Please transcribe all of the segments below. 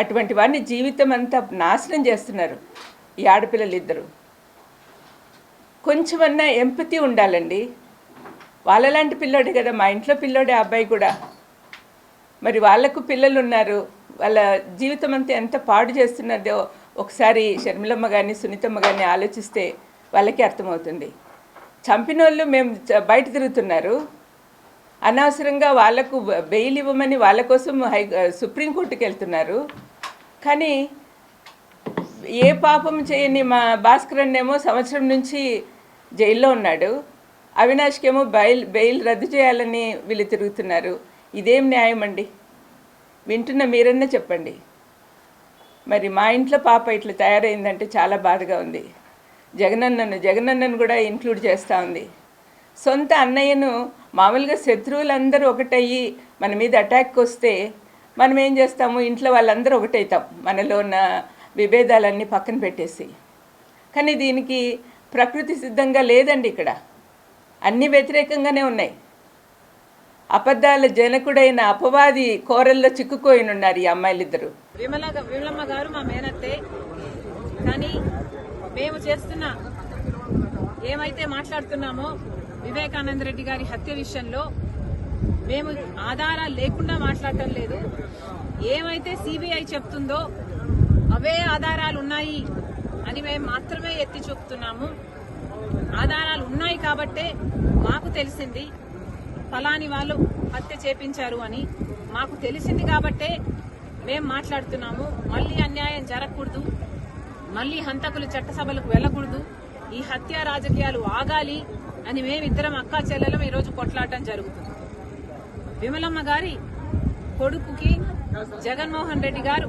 అటువంటి వారిని జీవితం అంతా నాశనం చేస్తున్నారు. ఈ ఆడపిల్లలు ఇద్దరు కొంచెమన్నా ఎంపతి ఉండాలండి. వాళ్ళలాంటి పిల్లోడే కదా మా ఇంట్లో పిల్లోడే ఆ అబ్బాయి కూడా. మరి వాళ్ళకు పిల్లలు ఉన్నారు వాళ్ళ జీవితం అంతా ఎంత పాడు చేస్తున్నదో ఒకసారి షర్మిలమ్మ కానీ సునీతమ్మ కానీ ఆలోచిస్తే వాళ్ళకి అర్థమవుతుంది. చంపినోళ్ళు మేము బయట తిరుగుతున్నారు. అనవసరంగా వాళ్ళకు బెయిల్ ఇవ్వమని వాళ్ళ కోసం హై సుప్రీంకోర్టుకి వెళ్తున్నారు. కానీ ఏ పాపం చేయని మా భాస్కరన్ ఏమో సంవత్సరం నుంచి జైల్లో ఉన్నాడు. అవినాష్కేమో బెయిల్ బెయిల్ రద్దు చేయాలని వీళ్ళు తిరుగుతున్నారు. ఇదేం న్యాయం అండి? వింటున్న మీరన్నా చెప్పండి. మరి మా ఇంట్లో పాప ఇట్లా తయారైందంటే చాలా బాధగా ఉంది. జగనన్నను జగనన్నను కూడా ఇంక్లూడ్ చేస్తూ ఉంది. సొంత అన్నయ్యను మామూలుగా శత్రువులందరూ ఒకటయ్యి మన మీద అటాక్ వస్తే మనం ఏం చేస్తాము? ఇంట్లో వాళ్ళందరూ ఒకటవుతాం మనలో ఉన్న విభేదాలన్నీ పక్కన పెట్టేసి. కానీ దీనికి ప్రకృతి సిద్ధంగా లేదండి ఇక్కడ. అన్నీ వ్యతిరేకంగానే ఉన్నాయి. అబద్ధాల జనకుడైన అపవాది కోరల్లో చిక్కుకోయిన ఉన్నారు ఈ అమ్మాయిలిద్దరు. విమల విమలమ్మ గారు మా మేనత్తే. కానీ మేము చేస్తున్న ఏమైతే మాట్లాడుతున్నామో వివేకానంద రెడ్డి గారి హత్య విషయంలో మేము ఆధారాలు లేకుండా మాట్లాడటం లేదు. ఏమైతే సిబిఐ చెప్తుందో అవే ఆధారాలు ఉన్నాయి అని మేము మాత్రమే ఎత్తి చూపుతున్నాము. ఆధారాలు ఉన్నాయి కాబట్టే మాకు తెలిసింది ఫలాని వాళ్ళు హత్య చేపించారు అని. మాకు తెలిసింది కాబట్టే మేము మాట్లాడుతున్నాము. మళ్ళీ అన్యాయం జరగకూడదు. మళ్ళీ హంతకులు చట్టసభలకు వెళ్ళకూడదు. ఈ హత్య రాజకీయాలు ఆగాలి. అని మేమిద్దరం అక్కా చెల్లెలం ఈరోజు కొట్లాడటం జరుగుతుంది. విమలమ్మ గారి కొడుకుకి జగన్మోహన్ రెడ్డి గారు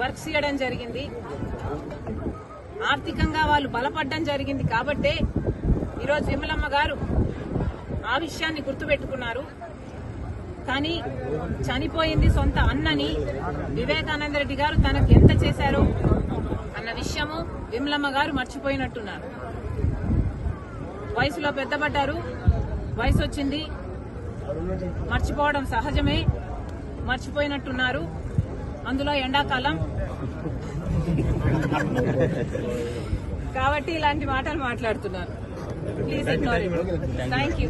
వర్క్స్ చేయడం జరిగింది. ఆర్థికంగా వాళ్ళు బలపడడం జరిగింది కాబట్టే ఈరోజు విమలమ్మ గారు ఆ విషయాన్ని గుర్తుపెట్టుకున్నారు. కానీ చనిపోయింది సొంత అన్నని వివేకానంద రెడ్డి గారు తనకు ఎంత చేశారో అన్న విషయము విమలమ్మ గారు మర్చిపోయినట్టున్నారు. వయసులో పెద్దపడ్డారు. వయసు వచ్చింది మర్చిపోవడం సహజమే. మర్చిపోయినట్టున్నారు. అందులో ఎండాకాలం. కాబట్టి ఇలాంటి మాటలు మాట్లాడుతున్నారు. Please ignore thank you